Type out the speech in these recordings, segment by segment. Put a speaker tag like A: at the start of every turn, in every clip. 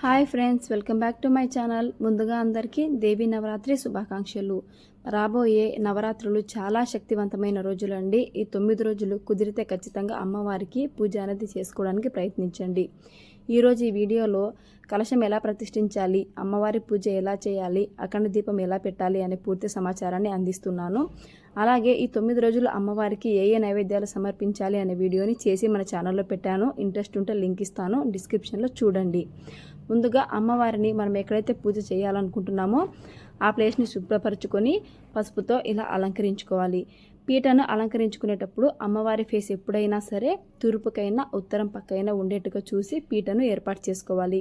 A: Hi friends welcome back to my channel. ముందుగా అందరికీ దేవి నవరాత్రి శుభాకాంక్షలు. రాబోయే నవరాత్రులు చాలా శక్తివంతమైన రోజులు అండి. ఈ తొమ్మిది రోజులు కుదిరితే ఖచ్చితంగా అమ్మవారికి పూజ అనేది చేసుకోవడానికి ప్రయత్నించండి. ఈరోజు ఈ వీడియోలో కలశం ఎలా ప్రతిష్ఠించాలి అమ్మవారి పూజ ఎలా చేయాలి అఖండ దీపం ఎలా పెట్టాలి అనే పూర్తి సమాచారాన్ని అందిస్తున్నాను. అలాగే ఈ తొమ్మిది రోజులు అమ్మవారికి ఏ ఏ నైవేద్యాలు సమర్పించాలి అనే వీడియోని చేసి మన ఛానల్లో పెట్టాను. ఇంట్రెస్ట్ ఉంటే లింక్ ఇస్తాను డిస్క్రిప్షన్లో చూడండి. ముందుగా అమ్మవారిని మనం ఎక్కడైతే పూజ చేయాలనుకుంటున్నామో ఆ ప్లేస్ని శుభ్రపరచుకొని పసుపుతో ఇలా అలంకరించుకోవాలి. పీటను అలంకరించుకునేటప్పుడు అమ్మవారి ఫేస్ ఎప్పుడైనా సరే తూర్పుకైనా ఉత్తరం పక్కైనా ఉండేట్టుగా చూసి పీటను ఏర్పాటు చేసుకోవాలి.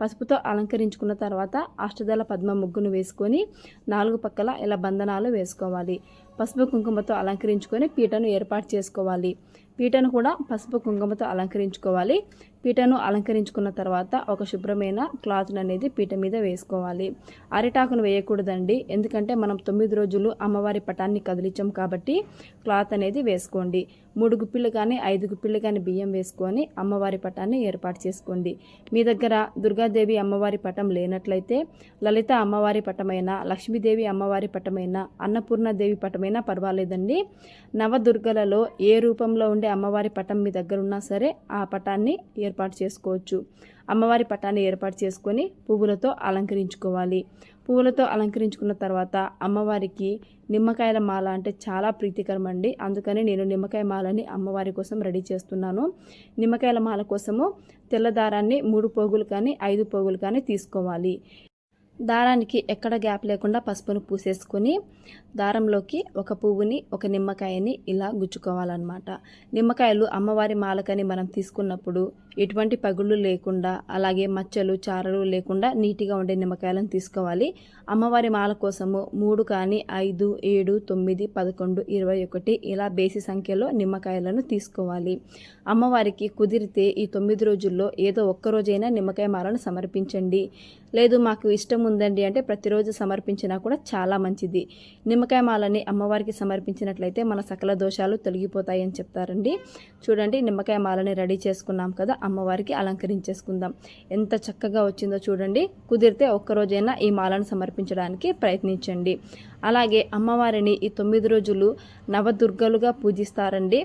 A: పసుపుతో అలంకరించుకున్న తర్వాత అష్టదళ పద్మ ముగ్గును వేసుకొని నాలుగు పక్కల ఇలా బంధనాలు వేసుకోవాలి. పసుపు కుంకుమతో అలంకరించుకొని పీటను ఏర్పాటు చేసుకోవాలి. పీటను కూడా పసుపు కుంకుమతో అలంకరించుకోవాలి. పీటను అలంకరించుకున్న తర్వాత ఒక శుభ్రమైన క్లాత్ని అనేది పీట మీద వేసుకోవాలి. అరిటాకును వేయకూడదండి. ఎందుకంటే మనం తొమ్మిది రోజులు అమ్మవారి పటాన్ని కదిలించాం కాబట్టి క్లాత్ అనేది వేసుకోండి. మూడు గుప్పిళ్ళు కానీ ఐదు గుప్పిళ్ళు కానీ బియ్యం వేసుకొని అమ్మవారి పటాన్ని ఏర్పాటు చేసుకోండి. మీ దగ్గర దుర్గాదేవి అమ్మవారి పటం లేనట్లయితే లలిత అమ్మవారి పటమైనా లక్ష్మీదేవి అమ్మవారి పటమైనా అన్నపూర్ణదేవి పటమైనా పర్వాలేదండి. నవదుర్గలలో ఏ రూపంలో ఉండే అమ్మవారి పటం మీ దగ్గర ఉన్నా సరే ఆ పటాన్ని ఏర్పాటు చేసుకోవచ్చు. అమ్మవారి పటాన్ని ఏర్పాటు చేసుకొని పువ్వులతో అలంకరించుకోవాలి. పువ్వులతో అలంకరించుకున్న తర్వాత అమ్మవారికి నిమ్మకాయల మాల అంటే చాలా ప్రీతికరం అండి అందుకని నేను నిమ్మకాయ మాలని అమ్మవారి కోసం రెడీ చేస్తున్నాను. నిమ్మకాయల మాల కోసము తెల్లదారాన్ని మూడు పోగులు కానీ ఐదు పోగులు కానీ తీసుకోవాలి. దారానికి ఎక్కడ గ్యాప్ లేకుండా పసుపును పూసేసుకొని దారంలోకి ఒక పువ్వుని ఒక నిమ్మకాయని ఇలా గుచ్చుకోవాలన్నమాట. నిమ్మకాయలు అమ్మవారి మాలకని మనం తీసుకున్నప్పుడు ఎటువంటి పగుళ్ళు లేకుండా అలాగే మచ్చలు చారలు లేకుండా నీట్గా ఉండే నిమ్మకాయలను తీసుకోవాలి. అమ్మవారి మాల కోసము మూడు కానీ ఐదు ఏడు తొమ్మిది పదకొండు ఇరవై ఒకటి ఇలా బేసి సంఖ్యలో నిమ్మకాయలను తీసుకోవాలి. అమ్మవారికి కుదిరితే ఈ తొమ్మిది రోజుల్లో ఏదో ఒక్క రోజైనా నిమ్మకాయ మాలను సమర్పించండి. లేదు మాకు ఇష్టం ఉందండి అంటే ప్రతిరోజు సమర్పించినా కూడా చాలా మంచిది. నిమ్మకాయ మాలని అమ్మవారికి సమర్పించినట్లయితే మన సకల దోషాలు తొలగిపోతాయని చెప్తారండి. చూడండి నిమ్మకాయ మాలని రెడీ చేసుకున్నాం కదా అమ్మవారికి అలంకరించేసుకుందాం. ఎంత చక్కగా వచ్చిందో చూడండి. కుదిరితే ఒక్కరోజైనా ఈ మాలను సమర్పించడానికి ప్రయత్నించండి. అలాగే అమ్మవారిని ఈ తొమ్మిది రోజులు నవదుర్గలుగా పూజిస్తారండి.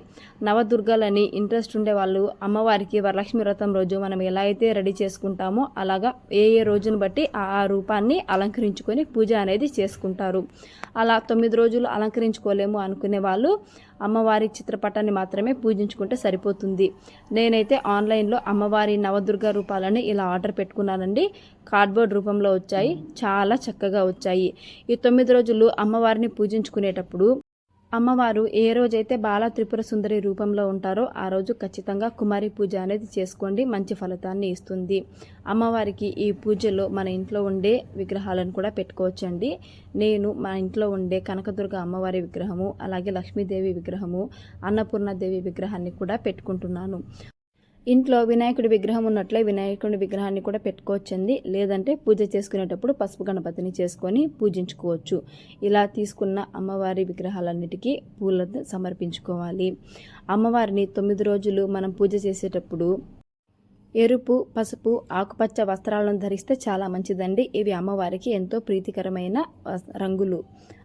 A: నవదుర్గలని ఇంట్రెస్ట్ ఉండే వాళ్ళు అమ్మవారికి వరలక్ష్మి వ్రతం రోజు మనం ఎలా అయితే రెడీ చేసుకుంటామో అలాగా ఏ ఏ రోజును బట్టి ఆ రూపాన్ని అలంకరించుకొని పూజ అనేది చేసుకుంటారు. అలా తొమ్మిది రోజులు అలంకరించుకోలేము అనుకునే వాళ్ళు అమ్మవారి చిత్రపటాన్ని మాత్రమే పూజించుకుంటే సరిపోతుంది. నేనైతే ఆన్లైన్లో అమ్మవారి నవదుర్గ రూపాలని ఇలా ఆర్డర్ పెట్టుకున్నానండి. కార్డ్బోర్డ్ రూపంలో వచ్చాయి. చాలా చక్కగా వచ్చాయి. ఈ తొమ్మిది రోజులు అమ్మవారిని పూజించుకునేటప్పుడు అమ్మవారు ఏ రోజైతే బాల త్రిపుర సుందరి రూపంలో ఉంటారో ఆ రోజు ఖచ్చితంగా కుమారి పూజ అనేది చేసుకోండి మంచి ఫలితాన్ని ఇస్తుంది. అమ్మవారికి ఈ పూజలో మన ఇంట్లో ఉండే విగ్రహాలను కూడా పెట్టుకోవచ్చండి. నేను మా ఇంట్లో ఉండే కనకదుర్గ అమ్మవారి విగ్రహము అలాగే లక్ష్మీదేవి విగ్రహము అన్నపూర్ణదేవి విగ్రహాన్ని కూడా పెట్టుకుంటున్నాను. ఇంట్లో వినాయకుడి విగ్రహం ఉన్నట్లే వినాయకుడి విగ్రహాన్ని కూడా పెట్టుకోవచ్చండి. లేదంటే పూజ చేసుకునేటప్పుడు పసుపు గణపతిని చేసుకొని పూజించుకోవచ్చు. ఇలా తీసుకున్న అమ్మవారి విగ్రహాలన్నిటికీ పూలను సమర్పించుకోవాలి. అమ్మవారిని తొమ్మిది రోజులు మనం పూజ చేసేటప్పుడు ఎరుపు పసుపు ఆకుపచ్చ వస్త్రాలను ధరిస్తే చాలా మంచిదండి. ఇవి అమ్మవారికి ఎంతో ప్రీతికరమైన రంగులు.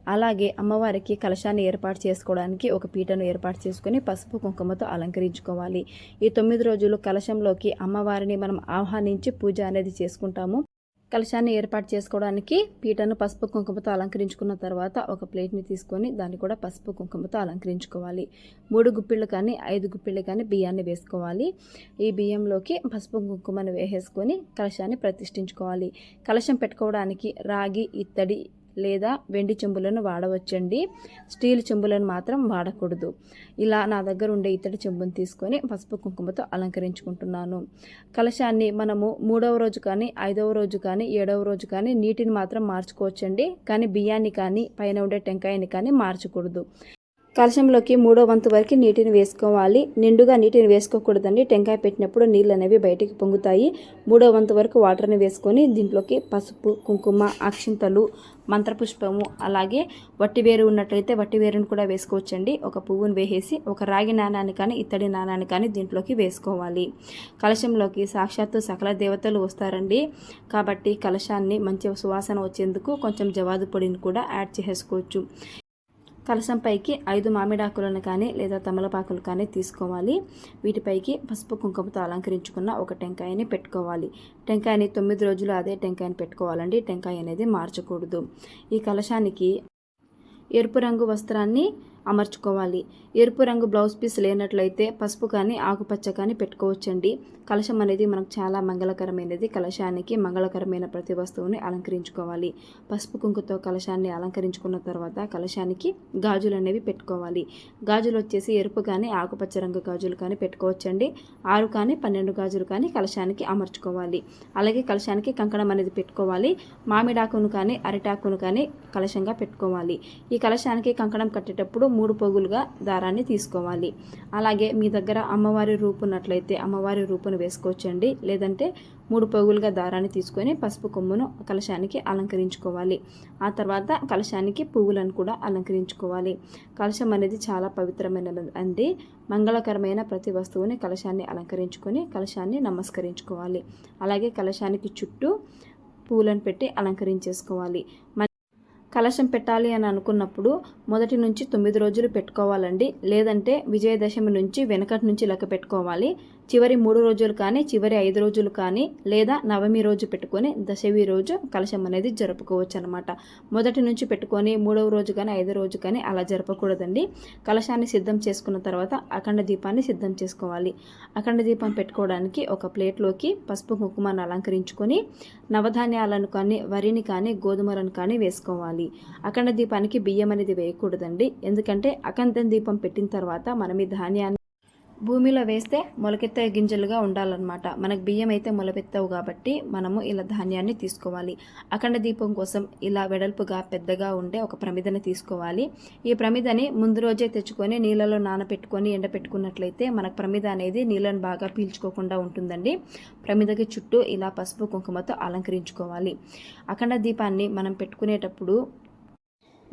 A: అలాగే అమ్మవారికి కలశాన్ని ఏర్పాటు చేసుకోవడానికి ఒక పీటను ఏర్పాటు చేసుకొని పసుపు కుంకుమతో అలంకరించుకోవాలి. ఈ తొమ్మిది రోజులు కలశంలోకి అమ్మవారిని మనం ఆహ్వానించి పూజ అనేది చేసుకుంటాము. కలశాన్ని ఏర్పాటు చేసుకోవడానికి పీటను పసుపు కుంకుమతో అలంకరించుకున్న తర్వాత ఒక ప్లేట్ని తీసుకొని దాన్ని కూడా పసుపు కుంకుమతో అలంకరించుకోవాలి. మూడు గుప్పిళ్ళు కానీ ఐదు గుప్పిళ్ళు కానీ బియ్యాన్ని వేసుకోవాలి. ఈ బియ్యంలోకి పసుపు కుంకుమను వేసేసుకొని కలశాన్ని ప్రతిష్ఠించుకోవాలి. కలశం పెట్టుకోవడానికి రాగి ఇత్తడి లేదా వెండి చెంబులను వాడవచ్చండి. స్టీల్ చెంబులను మాత్రం వాడకూడదు. ఇలా నా దగ్గర ఉండే ఇత్తడి చెంబును తీసుకొని పసుపు కుంకుమతో అలంకరించుకుంటున్నాను. కలశాన్ని మనము మూడవ రోజు కానీ ఐదవ రోజు కానీ ఏడవ రోజు కానీ నీటిని మాత్రం మార్చుకోవచ్చండి. కానీ బియ్యాన్ని కానీ పైన ఉండే టెంకాయని కానీ మార్చకూడదు. కలశంలోకి మూడో వంతు వరకు నీటిని వేసుకోవాలి. నిండుగా నీటిని వేసుకోకూడదండి. టెంకాయ పెట్టినప్పుడు నీళ్ళు అనేవి బయటికి పొంగుతాయి. మూడో వంతు వరకు వాటర్ని వేసుకొని దీంట్లోకి పసుపు కుంకుమ అక్షింతలు మంత్రపుష్పము అలాగే వట్టి వేరు ఉన్నట్లయితే వట్టివేరుని కూడా వేసుకోవచ్చండి. ఒక పువ్వును వేసేసి ఒక రాగి నాణాన్ని కానీ ఇత్తడి నాణాన్ని కానీ దీంట్లోకి వేసుకోవాలి. కలశంలోకి సాక్షాత్తు సకల దేవతలు వస్తారండి. కాబట్టి కలశాన్ని మంచి సువాసన వచ్చేందుకు కొంచెం జవాదు పొడిని కూడా యాడ్ చేసుకోవచ్చు. కలశంపైకి ఐదు మామిడాకులను కానీ లేదా తమలపాకులు కానీ తీసుకోవాలి. వీటిపైకి పసుపు కుంకుమతో అలంకరించుకున్న ఒక టెంకాయని పెట్టుకోవాలి. టెంకాయని తొమ్మిది రోజులు అదే టెంకాయని పెట్టుకోవాలండి. టెంకాయ అనేది మార్చకూడదు. ఈ కలశానికి ఎరుపు రంగు వస్త్రాన్ని అమర్చుకోవాలి. ఎరుపు రంగు బ్లౌజ్ పీస్ లేనట్లయితే పసుపు కానీ ఆకుపచ్చ కానీ పెట్టుకోవచ్చండి. కలశం అనేది మనకు చాలా మంగళకరమైనది. కలశానికి మంగళకరమైన ప్రతి వస్తువుని అలంకరించుకోవాలి. పసుపు కుంకుతో కలశాన్ని అలంకరించుకున్న తర్వాత కలశానికి గాజులు అనేవి పెట్టుకోవాలి. గాజులు వచ్చేసి ఎరుపు కానీ ఆకుపచ్చ రంగు గాజులు కానీ పెట్టుకోవచ్చండి. ఆరు కానీ పన్నెండు గాజులు కానీ కలశానికి అమర్చుకోవాలి. అలాగే కలశానికి కంకణం అనేది పెట్టుకోవాలి. మామిడాకును కానీ అరిటాకును కానీ కలశంగా పెట్టుకోవాలి. ఈ కలశానికి కంకణం కట్టేటప్పుడు మూడు పొగులుగా దారాన్ని తీసుకోవాలి. అలాగే మీ దగ్గర అమ్మవారి రూపు ఉన్నట్లయితే అమ్మవారి రూపును వేసుకోవచ్చండి. లేదంటే మూడు పొగులుగా దారాన్ని తీసుకొని పసుపు కొమ్మును కలశానికి అలంకరించుకోవాలి. ఆ తర్వాత కలశానికి పువ్వులను కూడా అలంకరించుకోవాలి. కలశం అనేది చాలా పవిత్రమైనది అండి మంగళకరమైన ప్రతి వస్తువుని కలశాన్ని అలంకరించుకొని కలశాన్ని నమస్కరించుకోవాలి. అలాగే కలశానికి చుట్టూ పువ్వులను పెట్టి అలంకరించేసుకోవాలి. కలశం పెట్టాలి అని అనుకున్నప్పుడు మొదటి నుంచి తొమ్మిది రోజులు పెట్టుకోవాలండి. లేదంటే విజయదశమి నుంచి వెనకటి నుంచి లెక్క పెట్టుకోవాలి. చివరి మూడు రోజులు కానీ చివరి ఐదు రోజులు కానీ లేదా నవమి రోజు పెట్టుకొని దశమి రోజు కలశం అనేది జరుపుకోవచ్చు అనమాట మొదటి నుంచి పెట్టుకొని మూడవ రోజు కానీ ఐదో రోజు కానీ అలా జరపకూడదండి. కలశాన్ని సిద్ధం చేసుకున్న తర్వాత అఖండ దీపాన్ని సిద్ధం చేసుకోవాలి. అఖండ దీపం పెట్టుకోవడానికి ఒక ప్లేట్లోకి పసుపు కుంకుమను అలంకరించుకొని నవధాన్యాలను కానీ వరిని కానీ గోధుమలను కానీ వేసుకోవాలి. అఖండ దీపానికి బియ్యం అనేది వేయకూడదండి. ఎందుకంటే అఖండ దీపం పెట్టిన తర్వాత మనం ఈ ధాన్యాన్ని భూమిలో వేస్తే మొలకెత్తే గింజలుగా ఉండాలన్నమాట. మనకు బియ్యం అయితే మొలపెత్తవు కాబట్టి మనము ఇలా ధాన్యాన్ని తీసుకోవాలి. అఖండ దీపం కోసం ఇలా వెడల్పుగా పెద్దగా ఉండే ఒక ప్రమిదని తీసుకోవాలి. ఈ ప్రమిదని ముందు రోజే తెచ్చుకొని నీళ్ళలో నానబెట్టుకొని ఎండపెట్టుకున్నట్లయితే మనకు ప్రమిద అనేది నీళ్ళను బాగా పీల్చుకోకుండా ఉంటుందండి. ప్రమిదకి చుట్టూ ఇలా పసుపు కుంకుమతో అలంకరించుకోవాలి. అఖండ దీపాన్ని మనం పెట్టుకునేటప్పుడు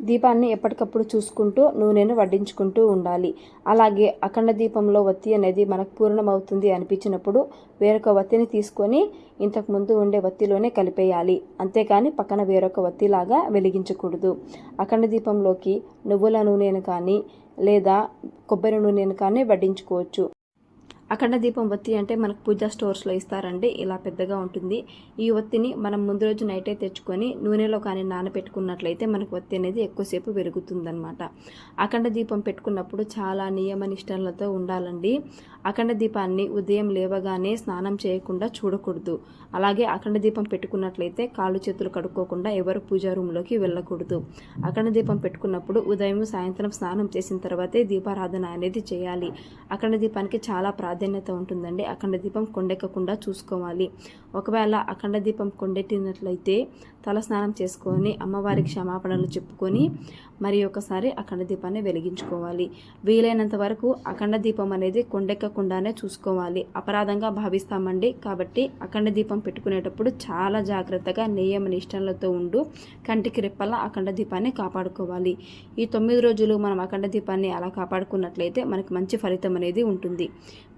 A: దీపాన్ని ఎప్పటికప్పుడు చూసుకుంటూ నూనెను వడ్డించుకుంటూ ఉండాలి. అలాగే అఖండ దీపంలో వత్తి అనేది మనకు పూర్ణమవుతుంది అనిపించినప్పుడు వేరొక వత్తిని తీసుకొని ఇంతకు ముందు ఉండే వత్తిలోనే కలిపేయాలి. అంతేకాని పక్కన వేరొక వత్తిలాగా వెలిగించకూడదు. అఖండ దీపంలోకి నువ్వుల నూనెను కానీ లేదా కొబ్బరి నూనెను కానీ వడ్డించుకోవచ్చు. అఖండ దీపం ఒత్తి అంటే మనకు పూజా స్టోర్స్లో ఇస్తారండి. ఇలా పెద్దగా ఉంటుంది. ఈ ఒత్తిని మనం ముందు రోజు నైటే తెచ్చుకొని నూనెలో కానీ నానబెట్టుకున్నట్లయితే మనకు ఒత్తి అనేది ఎక్కువసేపు పెరుగుతుందనమాట అఖండ దీపం పెట్టుకున్నప్పుడు చాలా నియమ నిష్టలతో ఉండాలండి. అఖండ దీపాన్ని ఉదయం లేవగానే స్నానం చేయకుండా చూడకూడదు. అలాగే అఖండ దీపం పెట్టుకున్నట్లయితే కాళ్ళు చేతులు కడుక్కోకుండా ఎవరు పూజా రూమ్లోకి వెళ్ళకూడదు. అఖండ దీపం పెట్టుకున్నప్పుడు ఉదయం సాయంత్రం స్నానం చేసిన తర్వాతే దీపారాధన అనేది చేయాలి. అఖండ దీపానికి చాలా ప్రాధాన్యత ప్రాధాన్యత ఉంటుందండి. అఖండ దీపం కొండెక్కకుండా చూసుకోవాలి. ఒకవేళ అఖండ దీపం కొండెట్టినట్లయితే తల స్నానం చేసుకొని అమ్మవారికి క్షమాపణలు చెప్పుకొని మరి ఒకసారి అఖండ దీపాన్ని వెలిగించుకోవాలి. వీలైనంత వరకు అఖండ దీపం అనేది కొండెక్కకుండానే చూసుకోవాలి. అపరాధంగా భావిస్తామండి. కాబట్టి అఖండ దీపం పెట్టుకునేటప్పుడు చాలా జాగ్రత్తగా నియమ నిష్టలతో ఉండు కంటికి రెప్పల్లా అఖండ దీపాన్ని కాపాడుకోవాలి. ఈ తొమ్మిది రోజులు మనం అఖండ దీపాన్ని అలా కాపాడుకున్నట్లయితే మనకు మంచి ఫలితం అనేది ఉంటుంది.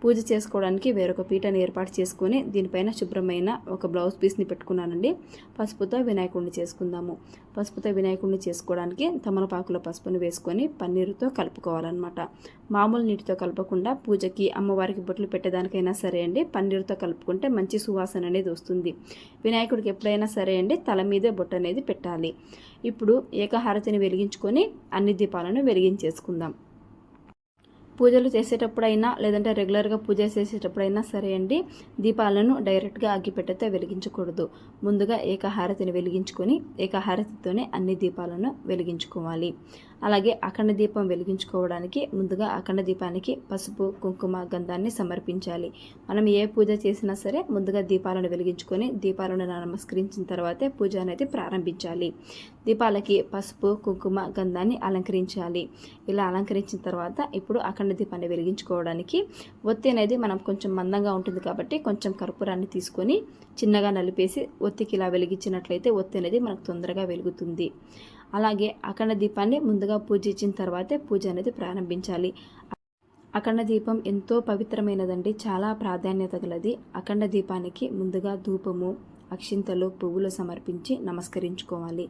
A: పూజ చేసుకోవడానికి వేరొక పీఠను ఏర్పాటు చేసుకొని దీనిపైన శుభ్రమైన ఒక బ్లౌజ్ పీస్ని పెట్టుకున్నానండి. పసుపుతో వినాయకుడిని చేసుకుందాము. పసుపుతో వినాయకుడిని చేసుకోవడానికి తమలపాకుల పసుపును వేసుకొని పన్నీరుతో కలుపుకోవాలన్నమాట. మామూలు నీటితో కలపకుండా పూజకి అమ్మవారికి బొట్లు పెట్టేదానికైనా సరే అండి పన్నీరుతో కలుపుకుంటే మంచి సువాసన అనేది వస్తుంది. వినాయకుడికి ఎప్పుడైనా సరే అండి తల మీదే బొట్టు అనేది పెట్టాలి. ఇప్పుడు ఏకహారతిని వెలిగించుకొని అన్ని దీపాలను వెలిగించేసుకుందాం. పూజలు చేసేటప్పుడైనా లేదంటే రెగ్యులర్గా పూజ చేసేటప్పుడైనా సరే అండి దీపాలను డైరెక్ట్గా అగ్గిపెట్టెతో వెలిగించకూడదు. ముందుగా ఏకహారతిని వెలిగించుకొని ఏకహారతితోనే అన్ని దీపాలను వెలిగించుకోవాలి. అలాగే అఖండ దీపం వెలిగించుకోవడానికి ముందుగా అఖండ దీపానికి పసుపు కుంకుమ గంధాన్ని సమర్పించాలి. మనం ఏ పూజ చేసినా సరే ముందుగా దీపాలను వెలిగించుకొని దీపాలను నమస్కరించిన తర్వాతే పూజ అనేది ప్రారంభించాలి. దీపాలకి పసుపు కుంకుమ గంధాన్ని అలంకరించాలి. ఇలా అలంకరించిన తర్వాత ఇప్పుడు అఖండ దీపాన్ని వెలిగించుకోవడానికి ఒత్తి అనేది మనం కొంచెం మందంగా ఉంటుంది కాబట్టి కొంచెం కర్పూరాన్ని తీసుకొని చిన్నగా నలిపేసి ఒత్తికి ఇలా వెలిగించినట్లయితే ఒత్తి అనేది మనకు తొందరగా వెలుగుతుంది. అలాగే అఖండ దీపాన్ని ముందుగా పూజించిన తర్వాతే పూజ అనేది ప్రారంభించాలి. అఖండ దీపం ఎంతో పవిత్రమైనదండి. చాలా ప్రాధాన్యత గలది. అఖండ దీపానికి ముందుగా ధూపము అక్షింతలు పువ్వులు సమర్పించి నమస్కరించుకోవాలి.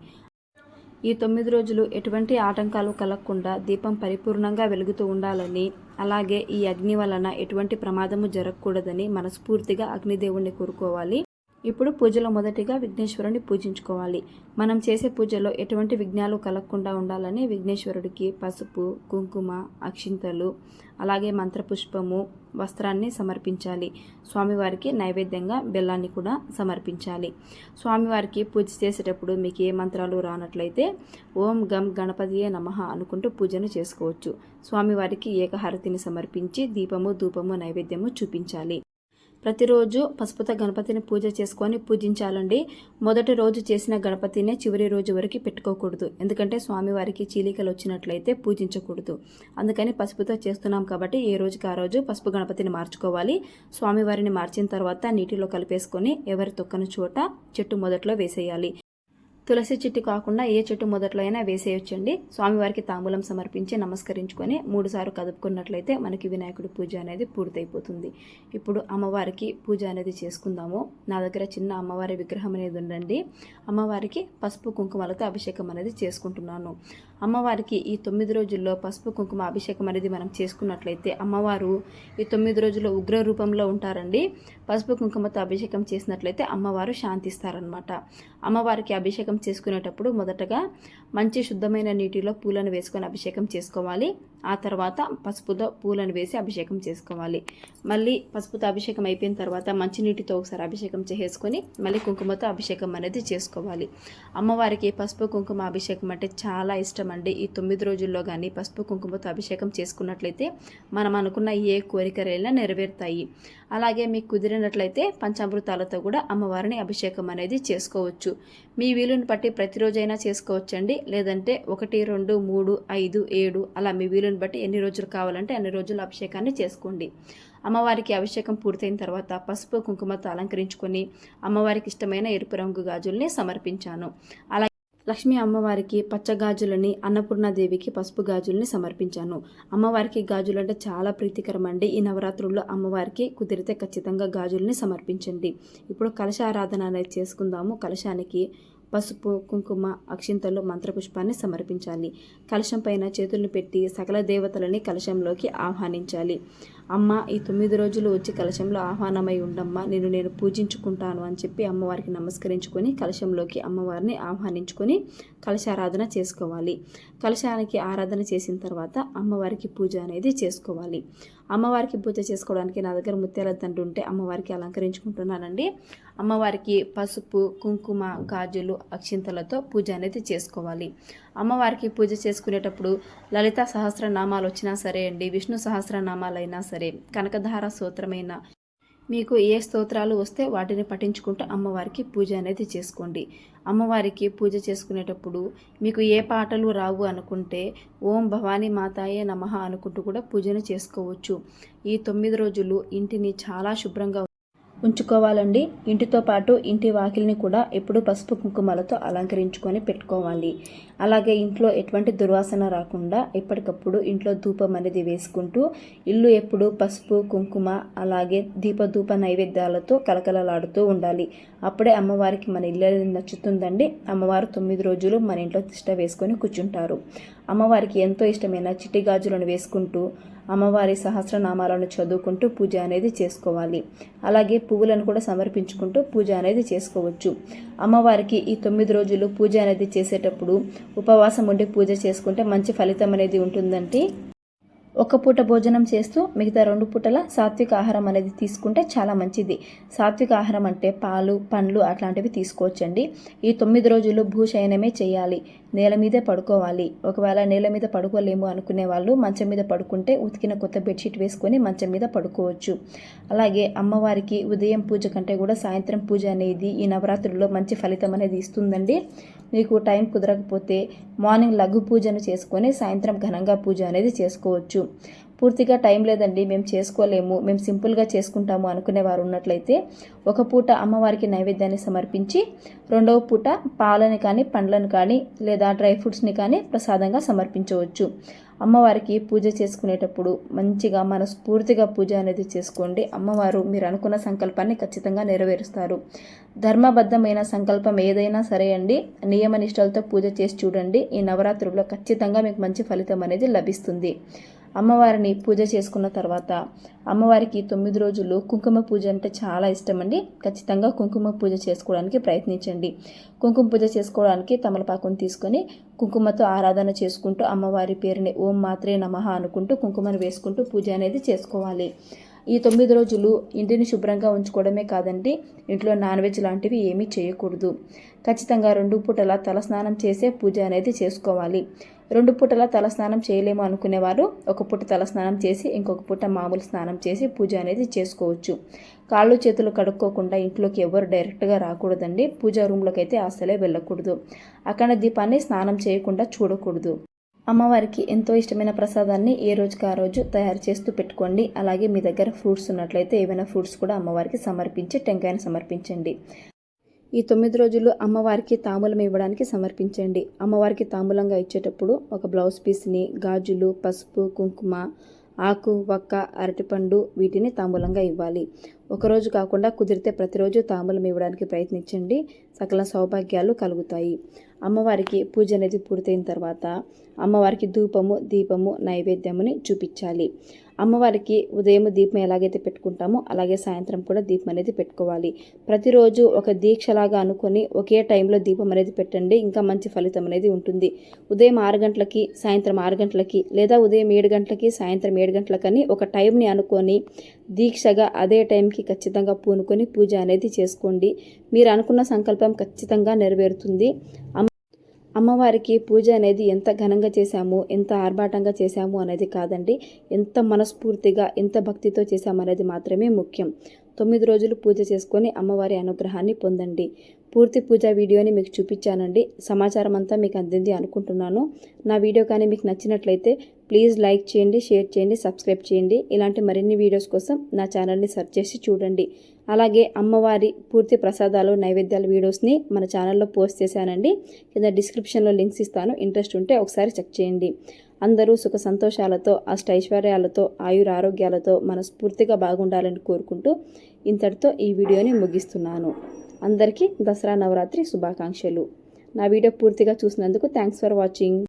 A: ఈ తొమ్మిది రోజులు ఎటువంటి ఆటంకాలు కలగకుండా దీపం పరిపూర్ణంగా వెలుగుతూ ఉండాలని అలాగే ఈ అగ్ని వలన ఎటువంటి ప్రమాదము జరగకూడదని మనస్ఫూర్తిగా అగ్నిదేవుణ్ణి కోరుకోవాలి. ఇప్పుడు పూజలో మొదటిగా విఘ్నేశ్వరుని పూజించుకోవాలి. మనం చేసే పూజలో ఎటువంటి విఘ్నాలు కలగకుండా ఉండాలని విఘ్నేశ్వరుడికి పసుపు కుంకుమ అక్షింతలు అలాగే మంత్రపుష్పము వస్త్రాన్ని సమర్పించాలి. స్వామివారికి నైవేద్యంగా బెల్లాన్ని కూడా సమర్పించాలి. స్వామివారికి పూజ చేసేటప్పుడు మీకు ఏ మంత్రాలు రానట్లయితే ఓం గం గణపతియే నమః అనుకుంటూ పూజను చేసుకోవచ్చు. స్వామివారికి ఏకహారతిని సమర్పించి దీపము ధూపము నైవేద్యము చూపించాలి. ప్రతిరోజు పసుపుతో గణపతిని పూజ చేసుకొని పూజించాలండి. మొదటి రోజు చేసిన గణపతినే చివరి రోజు వరకు పెట్టుకోకూడదు. ఎందుకంటే స్వామివారికి చీలికలు వచ్చినట్లయితే పూజించకూడదు. అందుకని పసుపుతో చేస్తున్నాం కాబట్టి ఏ రోజుకి ఆ రోజు పసుపు గణపతిని మార్చుకోవాలి. స్వామివారిని మార్చిన తర్వాత నీటిలో కలిపేసుకొని ఎవరి తొక్కని చోట చెట్టు మొదట్లో వేసేయాలి. తులసి చెట్టు కాకుండా ఏ చెట్టు మొదట్లో అయినా వేసేయొచ్చండి. స్వామివారికి తాంబూలం సమర్పించి నమస్కరించుకొని మూడుసార్లు కదుపుకున్నట్లయితే మనకి వినాయకుడి పూజ అనేది పూర్తయిపోతుంది. ఇప్పుడు అమ్మవారికి పూజ అనేది చేసుకుందాము. నా దగ్గర చిన్న అమ్మవారి విగ్రహం అనేది ఉండండి అమ్మవారికి పసుపు కుంకుమలతో అభిషేకం అనేది చేసుకుంటున్నాను. అమ్మవారికి ఈ తొమ్మిది రోజుల్లో పసుపు కుంకుమ అభిషేకం అనేది మనం చేసుకున్నట్లయితే అమ్మవారు ఈ తొమ్మిది రోజుల్లో ఉగ్ర రూపంలో ఉంటారండి. పసుపు కుంకుమతో అభిషేకం చేసినట్లయితే అమ్మవారు శాంతిస్తారనమాట అమ్మవారికి అభిషేకం చేసుకునేటప్పుడు మొదటగా మంచి శుద్ధమైన నీటిలో పూలను వేసుకొని అభిషేకం చేసుకోవాలి. ఆ తర్వాత పసుపుతో పూలను వేసి అభిషేకం చేసుకోవాలి. మళ్ళీ పసుపుతో అభిషేకం అయిపోయిన తర్వాత మంచినీటితో ఒకసారి అభిషేకం చేసుకొని మళ్ళీ కుంకుమతో అభిషేకం అనేది చేసుకోవాలి. అమ్మవారికి పసుపు కుంకుమ అభిషేకం అంటే చాలా ఇష్టం అండి ఈ తొమ్మిది రోజుల్లో కానీ పసుపు కుంకుమతో అభిషేకం చేసుకున్నట్లయితే మనం అనుకున్న ఏ కోరికలైనా నెరవేరుతాయి. అలాగే మీకు కుదిరినట్లయితే పంచామృతాలతో కూడా అమ్మవారిని అభిషేకం అనేది చేసుకోవచ్చు. మీ వీలుని బట్టి ప్రతిరోజైనా చేసుకోవచ్చండి. లేదంటే ఒకటి రెండు మూడు ఐదు ఏడు అలా మీ వీలు వీలుని బట్టి ఎన్ని రోజులు కావాలంటే అన్ని రోజులు అభిషేకాన్ని చేసుకోండి. అమ్మవారికి అభిషేకం పూర్తయిన తర్వాత పసుపు కుంకుమతో అలంకరించుకొని అమ్మవారికి ఇష్టమైన ఎరుపు రంగు గాజుల్ని సమర్పించాను. అలా లక్ష్మీ అమ్మవారికి పచ్చ గాజులని అన్నపూర్ణాదేవికి పసుపు గాజుల్ని సమర్పించాను. అమ్మవారికి గాజులు అంటే చాలా ప్రీతికరమండి ఈ నవరాత్రుల్లో అమ్మవారికి కుదిరితే ఖచ్చితంగా గాజుల్ని సమర్పించండి. ఇప్పుడు కలశ ఆరాధన అనేది చేసుకుందాము. కలశానికి పసుపు కుంకుమ అక్షింతలు మంత్రపుష్పాన్ని సమర్పించాలి. కలశం పైన చేతులను పెట్టి సకల దేవతలని కలశంలోకి ఆహ్వానించాలి. అమ్మ ఈ తొమ్మిది రోజులు వచ్చి కలశంలో ఆహ్వానమై ఉండమ్మా నేను నేను పూజించుకుంటాను అని చెప్పి అమ్మవారికి నమస్కరించుకొని కలశంలోకి అమ్మవారిని ఆహ్వానించుకొని కలశారాధన చేసుకోవాలి. కలశానికి ఆరాధన చేసిన తర్వాత అమ్మవారికి పూజ అనేది చేసుకోవాలి. అమ్మవారికి పూజ చేసుకోవడానికి నా దగ్గర ముత్యాల తండ్రి ఉంటే అమ్మవారికి అలంకరించుకుంటున్నానండి. అమ్మవారికి పసుపు కుంకుమ గాజులు అక్షింతలతో పూజ అనేది చేసుకోవాలి. అమ్మవారికి పూజ చేసుకునేటప్పుడు లలిత సహస్రనామాలు వచ్చినా సరే అండి విష్ణు సహస్రనామాలైనా సరే కనకధార సూత్రమైన మీకు ఏ స్తోత్రాలు వస్తే వాటిని పఠించుకుంటూ అమ్మవారికి పూజ అనేది చేసుకోండి. అమ్మవారికి పూజ చేసుకునేటప్పుడు మీకు ఏ పాటలు రావు అనుకుంటే ఓం భవానీ మాతాయే నమః అనుకుంటూ కూడా పూజను చేసుకోవచ్చు. ఈ తొమ్మిది రోజులు ఇంటిని చాలా శుభ్రంగా ఉంచుకోవాలండి. ఇంటితో పాటు ఇంటి వాకిల్ని కూడా ఎప్పుడు పసుపు కుంకుమలతో అలంకరించుకొని పెట్టుకోవాలి. అలాగే ఇంట్లో ఎటువంటి దుర్వాసన రాకుండా ఎప్పటికప్పుడు ఇంట్లో ధూపం అనేది వేసుకుంటూ ఇల్లు ఎప్పుడు పసుపు కుంకుమ అలాగే దీపధూప నైవేద్యాలతో కలకలలాడుతూ ఉండాలి. అప్పుడే అమ్మవారికి మన ఇల్లు నచ్చుతుందండి. అమ్మవారు తొమ్మిది రోజులు మన ఇంట్లో తిష్ట వేసుకొని కూర్చుంటారు. అమ్మవారికి ఎంతో ఇష్టమైన చిట్టి గాజులను వేసుకుంటూ అమ్మవారి సహస్రనామాలను చదువుకుంటూ పూజ అనేది చేసుకోవాలి. అలాగే పువ్వులను కూడా సమర్పించుకుంటూ పూజ అనేది చేసుకోవచ్చు. అమ్మవారికి ఈ తొమ్మిది రోజులు పూజ అనేది చేసేటప్పుడు ఉపవాసం ఉండి పూజ చేసుకుంటే మంచి ఫలితం అనేది ఉంటుందంటే ఒక పూట భోజనం చేస్తూ మిగతా రెండు పూటల సాత్విక ఆహారం అనేది తీసుకుంటే చాలా మంచిది. సాత్విక ఆహారం అంటే పాలు పండ్లు అట్లాంటివి తీసుకోవచ్చండి. ఈ తొమ్మిది రోజులు భూశయనమే చేయాలి. నేల మీదే పడుకోవాలి. ఒకవేళ నేల మీద పడుకోలేము అనుకునే వాళ్ళు మంచం మీద పడుకుంటే ఉతికిన కొత్త బెడ్షీట్ వేసుకొని మంచం మీద పడుకోవచ్చు. అలాగే అమ్మవారికి ఉదయం పూజ కంటే కూడా సాయంత్రం పూజ అనేది ఈ నవరాత్రుల్లో మంచి ఫలితం అనేది ఇస్తుందండి. మీకు టైం కుదరకపోతే మార్నింగ్ లఘు పూజను చేసుకొని సాయంత్రం ఘనంగా పూజ అనేది చేసుకోవచ్చు. పూర్తిగా టైం లేదండి మేము చేసుకోలేము మేము సింపుల్గా చేసుకుంటాము అనుకునేవారు ఉన్నట్లయితే ఒక పూట అమ్మవారికి నైవేద్యాన్ని సమర్పించి రెండవ పూట పాలని కానీ పండ్లను కానీ లేదా డ్రై ఫ్రూట్స్ని కానీ ప్రసాదంగా సమర్పించవచ్చు. అమ్మవారికి పూజ చేసుకునేటప్పుడు మంచిగా మనస్ఫూర్తిగా పూజ అనేది చేసుకోండి. అమ్మవారు మీరు అనుకున్న సంకల్పాన్ని ఖచ్చితంగా నెరవేరుస్తారు. ధర్మబద్ధమైన సంకల్పం ఏదైనా సరే అండి నియమ నిష్టలతో పూజ చేసి చూడండి. ఈ నవరాత్రుల్లో ఖచ్చితంగా మీకు మంచి ఫలితం అనేది లభిస్తుంది. అమ్మవారిని పూజ చేసుకున్న తర్వాత అమ్మవారికి తొమ్మిది రోజులు కుంకుమ పూజ అంటే చాలా ఇష్టం అండి ఖచ్చితంగా కుంకుమ పూజ చేసుకోవడానికి ప్రయత్నించండి. కుంకుమ పూజ చేసుకోవడానికి తమలపాకును తీసుకొని కుంకుమతో ఆరాధన చేసుకుంటూ అమ్మవారి పేరుని ఓం మాత్రే నమః అనుకుంటూ కుంకుమను వేసుకుంటూ పూజ అనేది చేసుకోవాలి. ఈ తొమ్మిది రోజులు ఇంటిని శుభ్రంగా ఉంచుకోవడమే కాదండి. ఇంట్లో నాన్ వెజ్ లాంటివి ఏమీ చేయకూడదు. ఖచ్చితంగా రెండు పూటల తలస్నానం చేసే పూజ అనేది చేసుకోవాలి. రెండు పూటల తలస్నానం చేయలేము అనుకునేవారు. ఒక పూట తలస్నానం చేసి ఇంకొక పూట మామూలు స్నానం చేసి పూజ అనేది చేసుకోవచ్చు. కాళ్ళు చేతులు కడుక్కోకుండా ఇంట్లోకి ఎవరు డైరెక్ట్గా రాకూడదండి. పూజా రూమ్లోకి అయితే అసలే వెళ్ళకూడదు. అక్కడ దీపాన్ని స్నానం చేయకుండా చూడకూడదు. అమ్మవారికి ఎంతో ఇష్టమైన ప్రసాదాన్ని ఏ రోజుకి ఆ రోజు తయారు చేస్తూ పెట్టుకోండి. అలాగే మీ దగ్గర ఫ్రూట్స్ ఉన్నట్లయితే ఏవైనా ఫ్రూట్స్ కూడా అమ్మవారికి సమర్పించి టెంకాయను సమర్పించండి. ఈ తొమ్మిది రోజులు అమ్మవారికి తాంబూలం ఇవ్వడానికి సమర్పించండి. అమ్మవారికి తాంబూలంగా ఇచ్చేటప్పుడు ఒక బ్లౌజ్ పీస్ని గాజులు పసుపు కుంకుమ ఆకు వక్క అరటిపండు వీటిని తాంబూలంగా ఇవ్వాలి. ఒకరోజు కాకుండా కుదిరితే ప్రతిరోజు తాంబూలం ఇవ్వడానికి ప్రయత్నించండి. సకల సౌభాగ్యాలు కలుగుతాయి. అమ్మవారికి పూజ అనేది పూర్తయిన తర్వాత అమ్మవారికి ధూపము దీపము నైవేద్యముని చూపించాలి. అమ్మవారికి ఉదయం దీపం ఎలాగైతే పెట్టుకుంటామో అలాగే సాయంత్రం కూడా దీపం అనేది పెట్టుకోవాలి. ప్రతిరోజు ఒక దీక్షలాగా అనుకొని ఒకే టైంలో దీపం అనేది పెట్టండి ఇంకా మంచి ఫలితం అనేది ఉంటుంది. ఉదయం ఆరు గంటలకి సాయంత్రం ఆరు గంటలకి లేదా ఉదయం ఏడు గంటలకి సాయంత్రం ఏడు గంటలకని ఒక టైంని అనుకొని దీక్షగా అదే టైంకి ఖచ్చితంగా పూనుకొని పూజ అనేది చేసుకోండి. మీరు అనుకున్న సంకల్పం ఖచ్చితంగా నెరవేరుతుంది. అమ్మవారికి పూజ అనేది ఎంత ఘనంగా చేశాము ఎంత ఆర్భాటంగా చేశాము అనేది కాదండి. ఎంత మనస్ఫూర్తిగా ఎంత భక్తితో చేశామనేది మాత్రమే ముఖ్యం. తొమ్మిది రోజులు పూజ చేసుకొని అమ్మవారి అనుగ్రహాన్ని పొందండి. పూర్తి పూజ వీడియోని మీకు చూపించానండి. సమాచారం అంతా మీకు అందింది అనుకుంటున్నాను. నా వీడియో కానీ మీకు నచ్చినట్లయితే ప్లీజ్ లైక్ చేయండి షేర్ చేయండి సబ్స్క్రైబ్ చేయండి. ఇలాంటి మరిన్ని వీడియోస్ కోసం నా ఛానల్ని సెర్చ్ చేసి చూడండి. అలాగే అమ్మవారి పూర్తి ప్రసాదాలు నైవేద్యాల వీడియోస్ని మన ఛానల్లో పోస్ట్ చేశానండి. కింద డిస్క్రిప్షన్లో లింక్స్ ఇస్తాను. ఇంట్రెస్ట్ ఉంటే ఒకసారి చెక్ చేయండి. అందరూ సుఖ సంతోషాలతో అష్టైశ్వర్యాలతో ఆయుర ఆరోగ్యాలతో మనస్ఫూర్తిగా బాగుండాలని కోరుకుంటూ ఇంతటితో ఈ వీడియోని ముగిస్తున్నాను. అందరికీ దసరా నవరాత్రి శుభాకాంక్షలు. నా వీడియో పూర్తిగా చూసినందుకు థ్యాంక్స్ ఫర్ వాచింగ్.